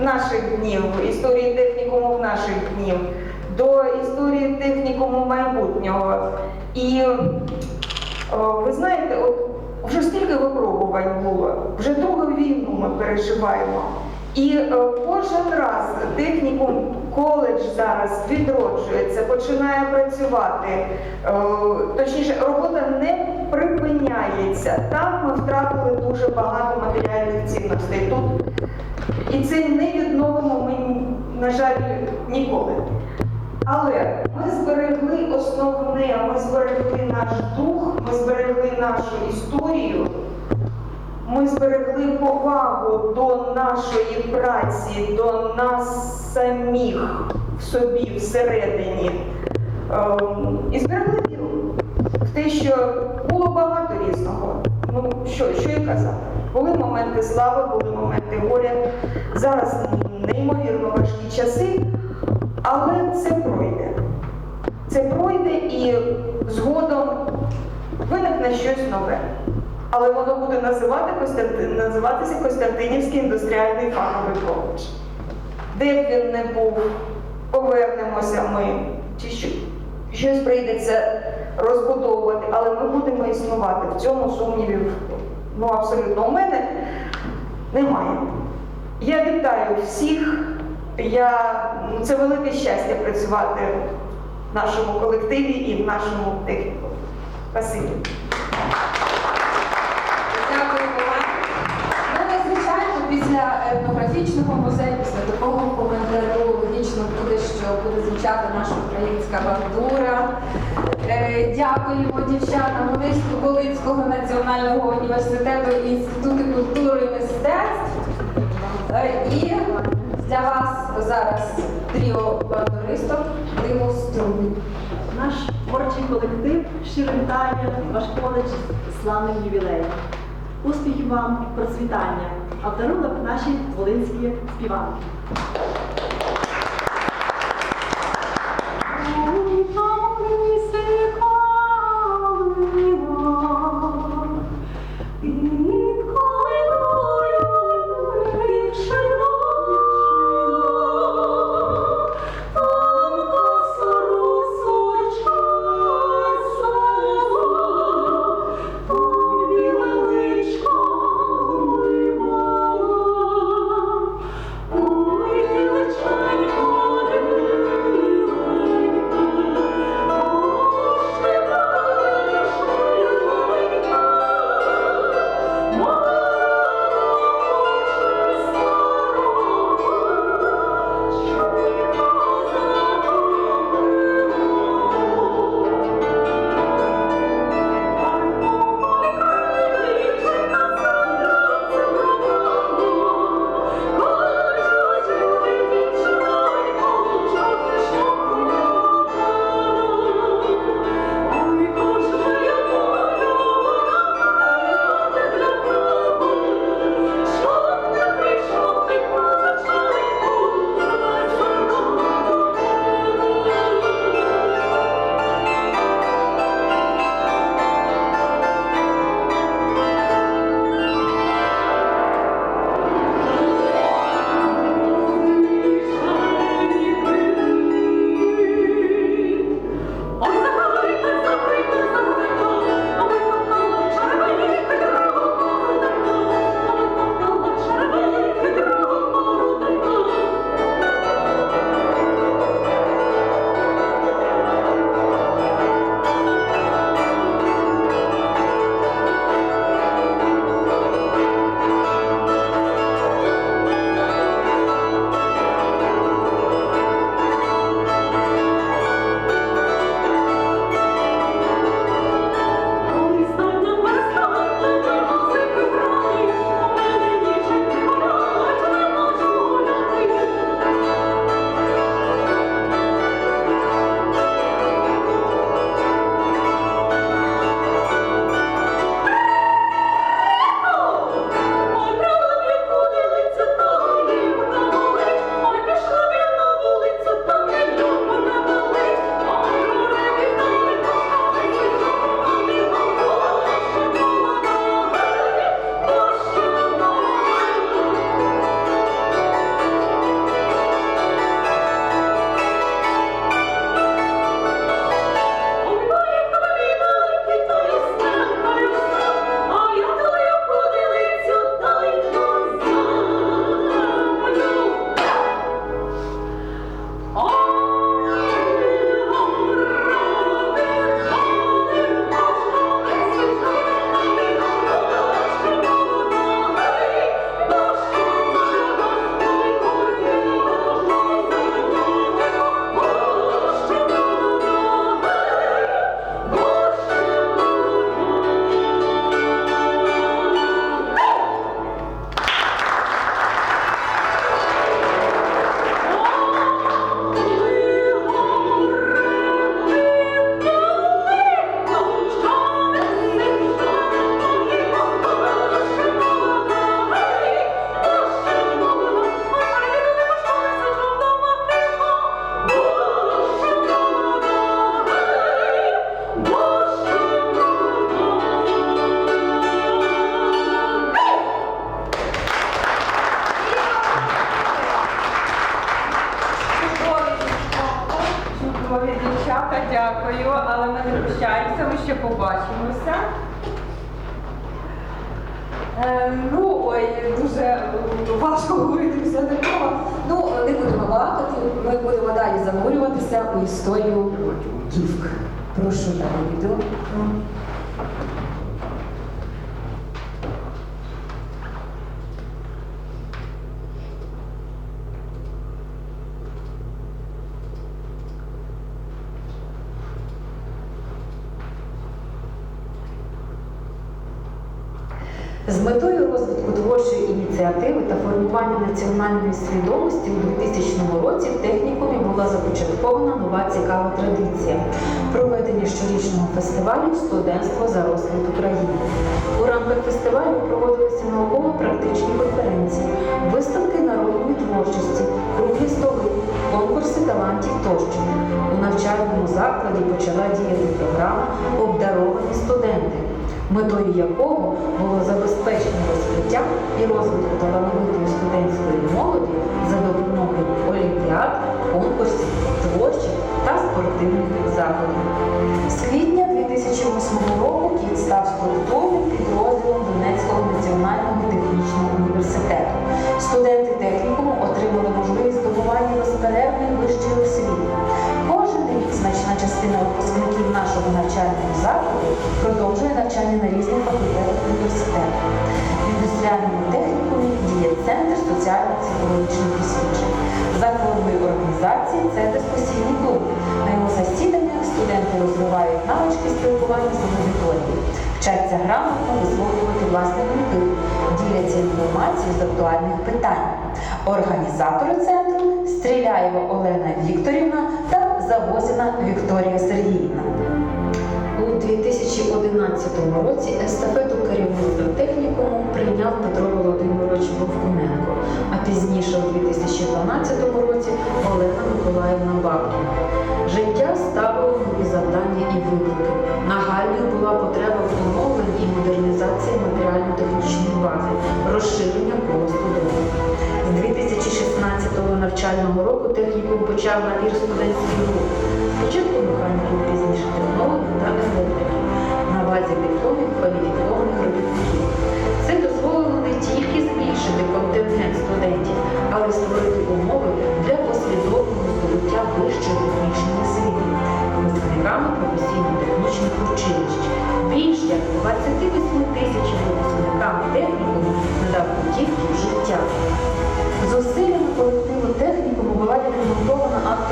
наших днів, історії технікуму наших днів, до історії технікуму майбутнього. І ви знаєте, от вже стільки випробувань було, вже другу війну ми переживаємо. І кожен раз технікум коледж зараз відроджується, починає працювати. Е, точніше, робота не припиняється. Там ми втратили дуже багато матеріальних цінностей. Тут і це не відновимо ми, на жаль, ніколи. Але ми зберегли основне, ми зберегли наш дух, ми зберегли нашу історію, ми зберегли повагу до нашої праці, до нас самих в собі всередині. Ем, І зберегли віру в те, що було багато різного. Ну, що, що я казати? Були моменти слави, були моменти горя. Зараз неймовірно важкі часи, але це пройде. Це пройде і згодом виникне щось нове. Але воно буде називати Костянтин, називатися Костянтинівський індустріальний фаховий коледж. Де б він не був, повернемося ми, чи що, щось прийдеться розбудовувати, але ми будемо існувати. В цьому сумнівів ну, абсолютно у мене немає. Я вітаю всіх. Я, ну, це велике щастя працювати в нашому колективі і в нашому техніку. Спасибі. Етнографічного музею, такого коментарю логічно буде, що буде звучати наша українська бандура. Е, Дякуємо дівчатам Волинського національного університету Інституту культури і мистецтв. Е, І для вас зараз тріо бандуристок диво струн. Наш творчий колектив щиро ваш коледж славним ювілеєм. Успіхів вам, процвітання, а вдарунок дарунок наші волинські співанки. Ну, ой, дуже е, важко говорити після такого. Ну, не будемо балакати, ми будемо далі занурюватися у історію дівк. Прошу далі відео. З метою розвитку творчої ініціативи та формування національної свідомості у 2000 році в технікумі була започаткована нова цікава традиція проведення щорічного фестивалю Студентство за розквіт України. У рамках фестивалю проводилися науково-практичні конференції, виставки народної творчості, круглі столи, конкурси талантів тощо. У навчальному закладі почала діяти програма Обдаровані студенти метою якого було забезпечення розкриття і розвитку талановитої студентської молоді за допомогою олімпіад, конкурсів, творчих та спортивних заходів. З квітня 2008 року КІТ став структурним підрозділом Донецького національного технічного університету. Студенти технікуму отримали можливість здобування безперервної вищої освіти. Частина випускників нашого навчального закладу продовжує навчання на різних факультетах університету. В індустріальному технікумі діє центр соціально-психологічних досліджень. За формою організації це дискусійний клуб. На його засіданнях студенти розвивають навички спілкування з аудиторією, вчаться грамотно висловлювати власні думки, діляться інформацією з актуальних питань. Організатори центру Стріляєва Олена Вікторівна та Вікторія Сергіївна. У 2011 році естафету керівництва технікуму прийняв Петро Володимирович Бовкуненко, а пізніше у 2012 році Олена Миколаївна Бабкіна. Життя ставило нові завдання і виклики. Нагальною була потреба в оновленні і модернізації матеріально-технічної бази, розширення кола студентів. З 2016 навчального року технікум почав набір студентських груп. Спочатку механіків, пізніше технологів та електриків на базі дипломів кваліфікованих робітників. Це дозволило не тільки збільшити контингент студентів, але й створити умови для послідовного здобуття вищої технічної освіти випускниками професійно-технічних училищ. Більш як 28 тисяч випускникам технікуму надав путівки в життя.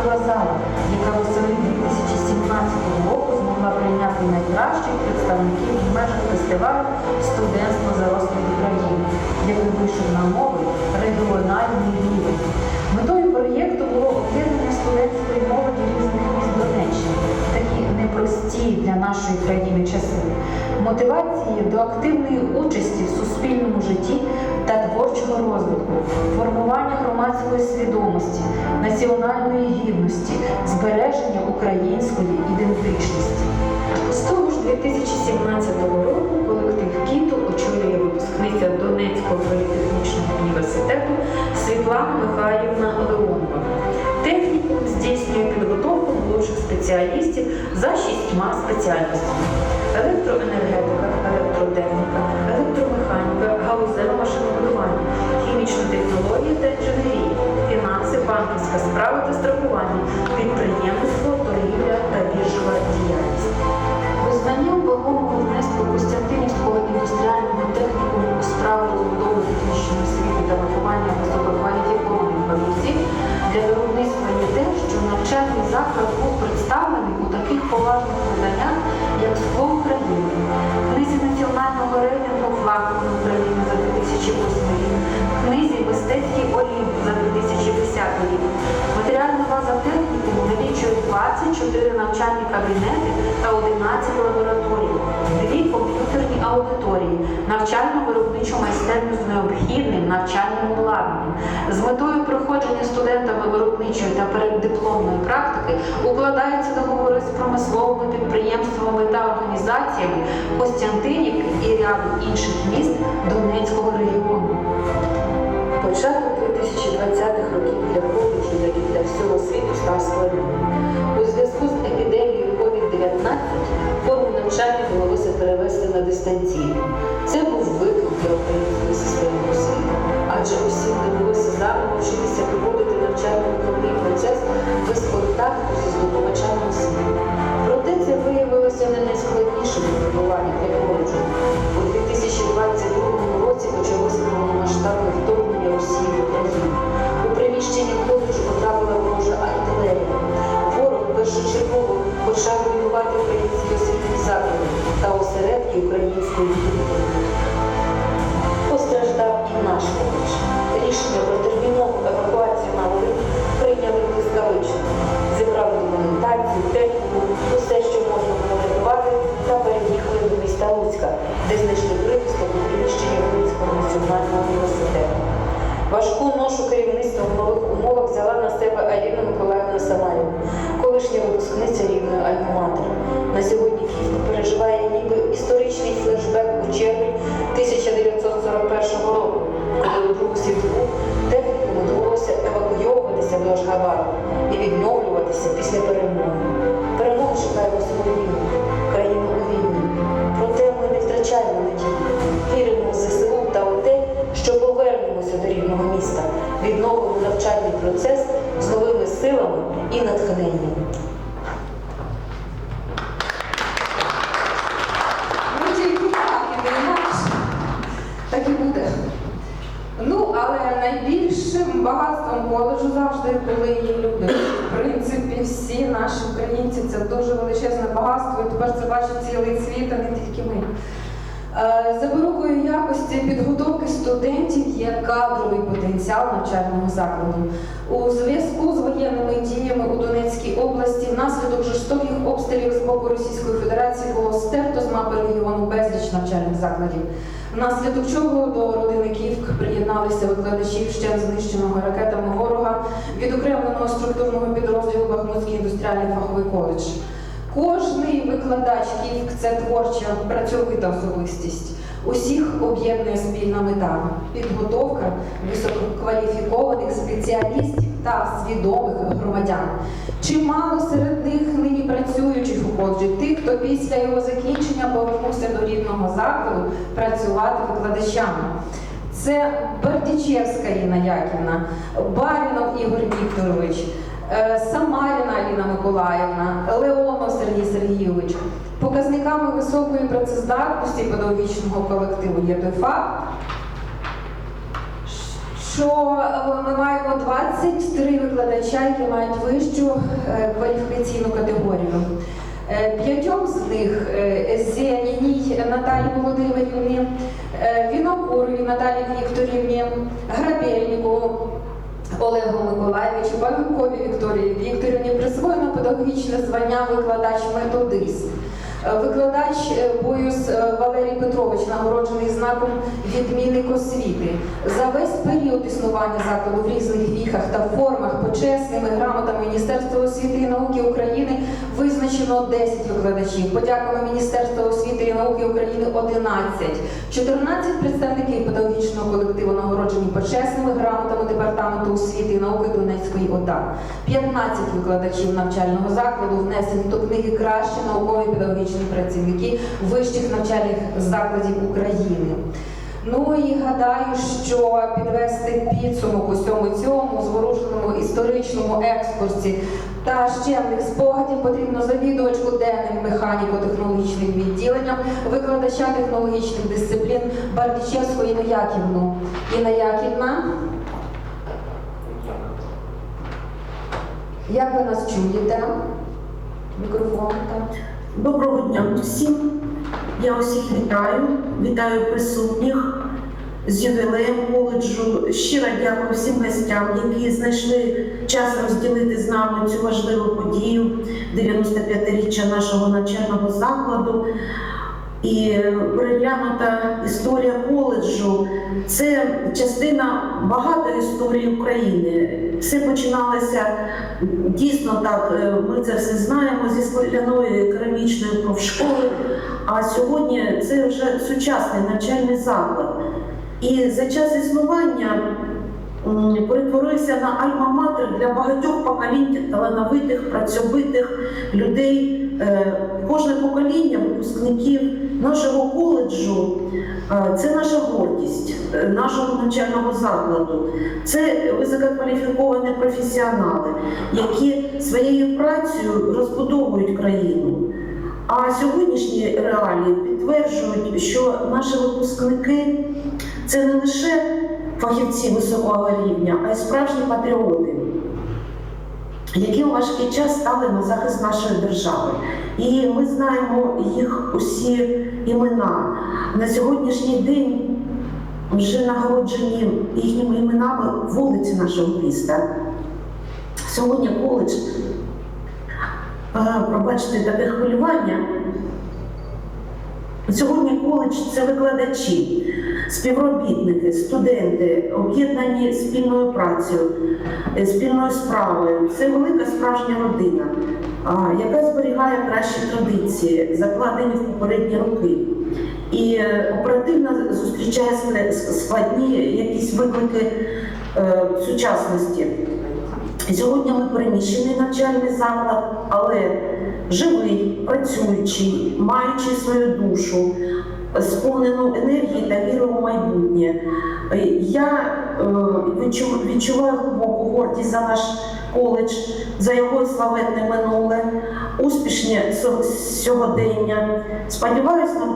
Актова зала, яка восени 2017 року змогла прийняти найкращих представників в межах фестивалю Студентство за розквіт України, який вийшов на новий регіональний рівень. Метою проєкту було об'єднання студентської молоді різних міст Донеччини, такі непрості для нашої країни часи, мотивації до активної участі в суспільному житті та творчого розвитку, формування громадської свідомості, національної гідності, збереження української ідентичності. З того ж 2017 року колектив КІТу очолює випускниця Донецького політехнічного університету Світлана Михайлівна Леонова. Технікум здійснює підготовку молодших спеціалістів за шістьма спеціальностями: електроенергетика, електротехніка, технологія фінанси, банківська справа та страхування, підприємництво, торгівля та біржова діяльність. Визнанням вагомого внеску Костянтинівського індустріального технікуму у справу розбудови технічної освіти та виховання висококваліфікованих 24 навчальні кабінети та 11 лабораторій, дві комп'ютерні аудиторії, навчально-виробничу майстерню з необхідним навчальним обладнанням. З метою проходження студентами виробничої та переддипломної практики укладаються договори з промисловими підприємствами та організаціями Костянтинівки і ряду інших міст Донецького регіону. Початок 2020-х років для коледжу, як і для всього світу, став складним. У зв'язку з епідемією форму навчання довелося перевести на дистанційну. Це був виклик для української системи освіти, адже усім довелося заново вчитися проводити навчально-виховний процес без контакту зі здобувачами освіти. Проте це виявилося не найскладнішим випробуванням для коледжу. У 2022 Аліна Миколаївна Самарєва, колишня випускниця рідної Альма-Матер. Тепер це бачить цілий світ, а не тільки ми. Е, Запорукою якості підготовки студентів є кадровий потенціал навчального закладу. У зв'язку з воєнними діями у Донецькій області внаслідок жорстоких обстрілів з боку Російської Федерації було стерто з мапи регіону безліч навчальних закладів. Внаслідок чого до родини Київк приєдналися викладачі вщен знищеного ракетами ворога відокремленого структурного підрозділу Бахмутський індустріальний фаховий коледж. Кожний викладач Київк це творча працьовита особистість. Усіх об'єднує спільна мета підготовка висококваліфікованих спеціалістів та свідомих громадян. Чимало серед них нині працюючих у коледжі тих, хто після його закінчення повернувся до рідного закладу працювати викладачами. Це Бердічевська Інна Яківна, Барінов Ігор Вікторович, е, Самаріна Аліна Миколаївна, Сергійович. Показниками високої працездатності педагогічного колективу є той факт, що е, ми маємо 23 викладача, які мають вищу е, кваліфікаційну категорію. Е, П'ятьом з них Зеніній Наталі Володимирівні, Вінокурові Наталі Вікторівні, Грабельнику Олегу Миколаєвичу, Банкові Вікторії Вікторівні присвоєно педагогічне звання викладач-методист. Е, Викладач е, Боюс е, Валерій Петрович нагороджений знаком відмінник освіти. За весь період існування закладу в різних віхах та формах почесними грамотами Міністерства освіти і науки України визначено 10 викладачів. Подяками Міністерства освіти і науки України 11. 14 представників педагогічного колективу нагороджені почесними грамотами Департаменту освіти і науки Донецької ОДА. 15 викладачів навчального закладу внесені до книги кращі наукові педагогічні працівники вищих навчальних закладів України. Ну і гадаю, що підвести підсумок усьому цьому зворушеному історичному екскурсі та щемних спогадів потрібно завідувачку денним механіко-технологічним відділенням викладача технологічних дисциплін Бардічевську Інну Яківну. Інна Яківна. Як ви нас чуєте? Мікрофон так. Доброго дня усім. Я усіх вітаю, вітаю присутніх з ювілеєм коледжу. Щиро дякую всім гостям, які знайшли час розділити з нами цю важливу подію 95-річчя нашого навчального закладу. І переглянута історія коледжу це частина багатої історії України. Все починалося дійсно так. е, Ми це все знаємо зі скляної керамічної профшколи. А сьогодні це вже сучасний навчальний заклад. І за час існування перетворився на альма-матер для багатьох поколінь талановитих, працьовитих людей кожне покоління випускників нашого коледжу е, це наша гордість е, нашого навчального закладу. Це висококваліфіковані професіонали, які своєю працею розбудовують країну. А сьогоднішні реалії підтверджують, що наші випускники це не лише фахівці високого рівня, а й справжні патріоти, які у важкий час стали на захист нашої держави. І ми знаємо їх усі імена. На сьогоднішній день вже нагороджені їхніми іменами вулиці нашого міста. Сьогодні коледж, е, пробачте, таке хвилювання. Сьогодні коледж це викладачі, співробітники, студенти, об'єднані спільною працею, е, спільною справою. Це велика справжня родина, яка зберігає кращі традиції, закладені в попередні роки. І е, оперативно зустрічає складні якісь виклики е, сучасності. Сьогодні ми переміщений навчальний заклад, але живий, працюючий, маючи свою душу, сповнену енергії та віру у майбутнє. Е, Я е, відчуваю глибоку гордість за наш коледж, за його славетне минуле, успішне сьогодення. Сподіваюся на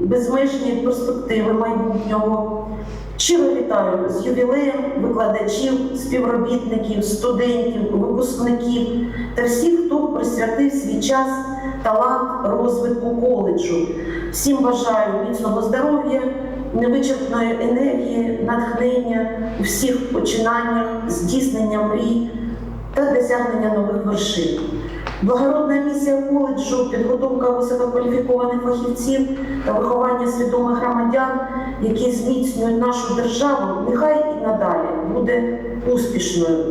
безмежні перспективи майбутнього. Щиро вітаю з ювілеєм викладачів, співробітників, студентів, випускників та всіх, хто присвятив свій час, талант розвитку коледжу. Всім бажаю міцного здоров'я, невичерпної енергії, натхнення у всіх починаннях, здійснення мрій та досягнення нових вершин. Благородна місія коледжу, підготовка висококваліфікованих фахівців та виховання свідомих громадян, які зміцнюють нашу державу, нехай і надалі буде успішною.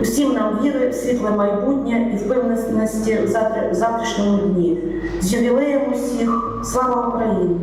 Усім нам віри, світле майбутнє і впевненості в завтрашньому дні. З ювілеєм усіх! Слава Україні!